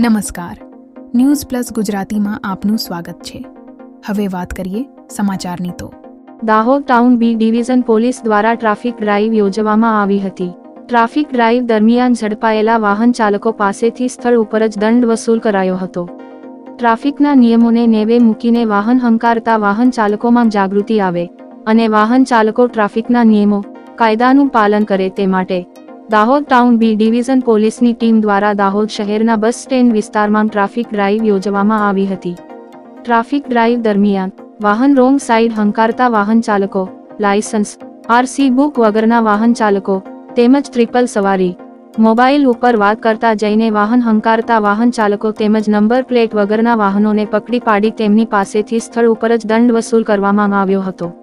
નમસ્કાર. News plus ગુજરાતીમાં આપનું સ્વાગત છે. હવે વાત કરીએ સમાચારની તો. Dahod town B division police દ્વારા ટ્રાફિક ડ્રાઈવ યોજવામાં આવી હતી. ટ્રાફિક ડ્રાઈવ દરમિયાન ઝડપાયેલા વાહન ચાલકો પાસેથી સ્થળ ઉપર જ દંડ વસૂલ કરાયો હતો. ટ્રાફિકના નિયમોને નેવે મૂકીને વાહન હંકારતા વાહન ચાલકોમાં જાગૃતિ આવે અને વાહન ચાલકો ટ્રાફિકના નિયમો, કાયદાનું પાલન કરે તે માટે દાહોદ ટાઉન બી ડિવિઝન પોલીસની ટીમ દ્વારા દાહોદ શહેરના બસ સ્ટેન્ડ વિસ્તારમાં ટ્રાફિક ડ્રાઇવ યોજવામાં આવી હતી. ટ્રાફિક ડ્રાઇવ દરમિયાન વાહન રોંગ સાઇડ હંકારતા વાહન ચાલકો, લાયસન્સ, આરસી બુક વગરના વાહન ચાલકો, તેમજ ટ્રિપલ સવારી, મોબાઈલ ઉપર વાત કરતા જઈને વાહન હંકારતા વાહન ચાલકો તેમજ નંબર પ્લેટ વગરના વાહનોને પકડી પાડી તેમની પાસેથી સ્થળ ઉપર જ દંડ વસૂલ કરવામાં આવ્યો હતો.